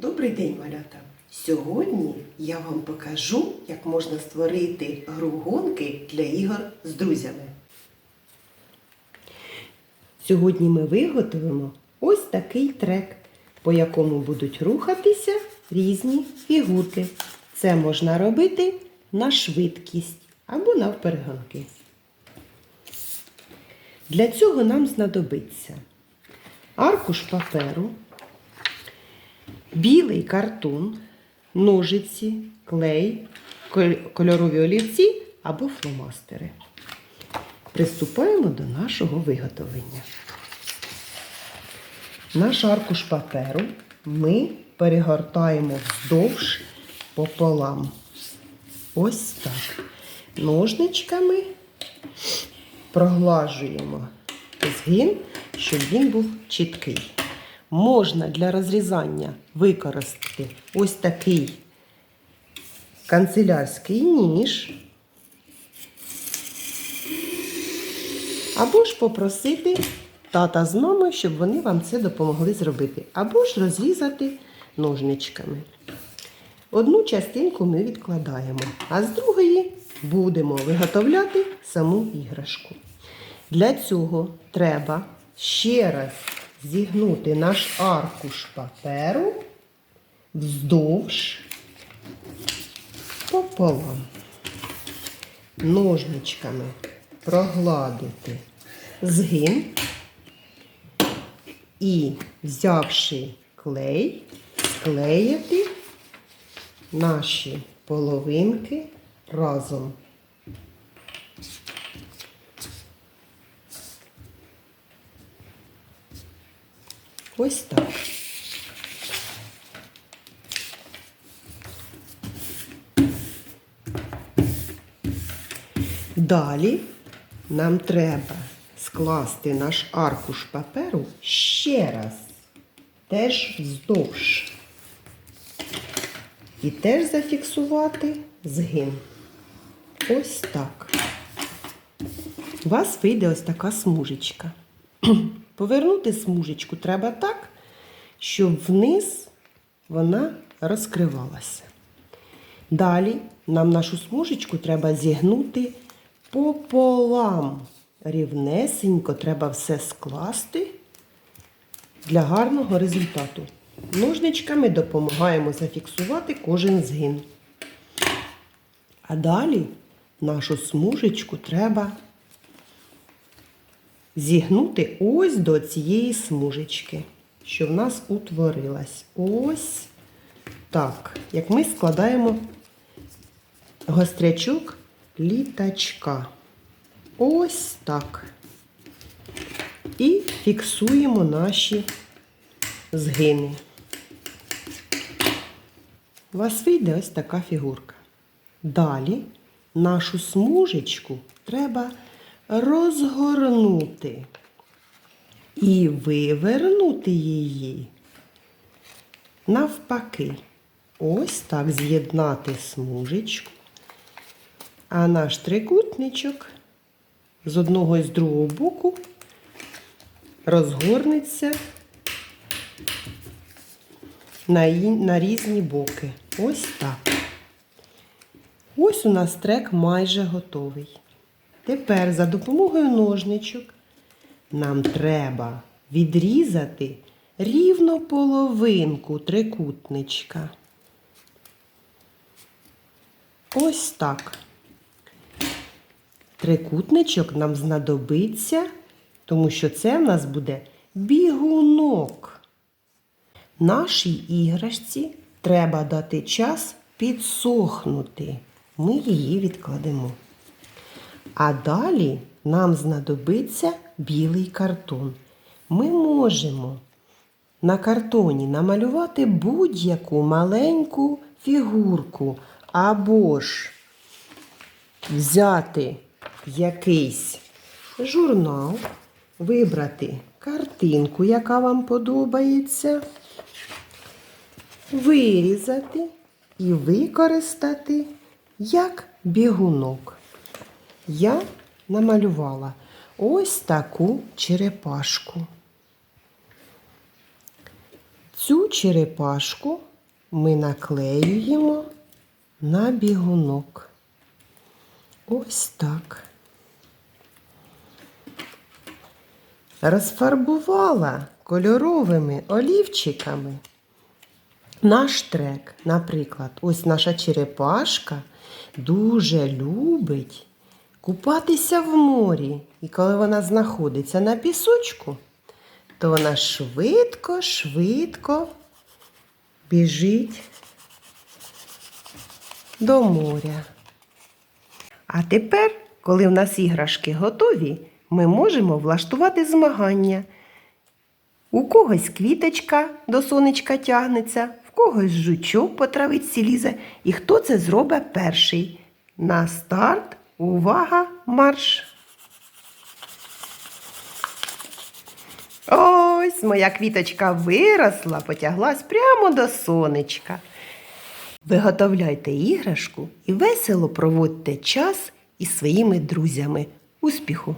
Добрий день, малята! Сьогодні я вам покажу, як можна створити гру гонки для ігор з друзями. Сьогодні ми виготовимо ось такий трек, по якому будуть рухатися різні фігурки. Це можна робити на швидкість або навперегонки. Для цього нам знадобиться аркуш паперу, білий картон, ножиці, клей, кольорові олівці або фломастери. Приступаємо до нашого виготовлення. Наш аркуш паперу ми перегортаємо вздовж пополам. Ось так. Ножничками проглажуємо згин, щоб він був чіткий. Можна для розрізання використати ось такий канцелярський ніж. Або ж попросити тата з мамою, щоб вони вам це допомогли зробити. Або ж розрізати ножничками. Одну частинку ми відкладаємо, а з другої будемо виготовляти саму іграшку. Для цього треба ще раз зігнути наш аркуш паперу вздовж пополам. Ножничками прогладити згин і, взявши клей, склеїти наші половинки разом. Ось так. Далі нам треба скласти наш аркуш паперу ще раз, теж вздовж. І теж зафіксувати згин. Ось так. У вас вийде ось така смужечка. Повернути смужечку треба так, щоб вниз вона розкривалася. Далі нам нашу смужечку треба зігнути пополам. Рівнесенько треба все скласти для гарного результату. Ножничками допомагаємо зафіксувати кожен згин. А далі нашу смужечку треба зігнути ось до цієї смужечки, що в нас утворилась. Ось так. Як ми складаємо гострячок літачка. Ось так. І фіксуємо наші згини. У вас вийде ось така фігурка. Далі нашу смужечку треба розгорнути і вивернути її навпаки. Ось так з'єднати смужечку. А наш трикутничок з одного і з другого боку розгорнеться на, на різні боки. Ось так. Ось у нас трек майже готовий. Тепер за допомогою ножничок нам треба відрізати рівно половинку трикутничка. Ось так. Трикутничок нам знадобиться, тому що це в нас буде бігунок. Нашій іграшці треба дати час підсохнути. Ми її відкладемо. А далі нам знадобиться білий картон. Ми можемо на картоні намалювати будь-яку маленьку фігурку або ж взяти якийсь журнал, вибрати картинку, яка вам подобається, вирізати і використати як бігунок. Я намалювала ось таку черепашку. Цю черепашку ми наклеюємо на бігунок. Ось так. Розфарбувала кольоровими олівчиками наш трек. Наприклад, ось наша черепашка дуже любить купатися в морі. І коли вона знаходиться на пісочку, то вона швидко, швидко біжить до моря. А тепер, коли в нас іграшки готові, ми можемо влаштувати змагання. У когось квіточка до сонечка тягнеться, в когось жучок по травиці лізе. І хто це зробить перший? На старт, увага, марш! Ось моя квіточка виросла, потяглась прямо до сонечка. Виготовляйте іграшку і весело проводьте час із своїми друзями. Успіху!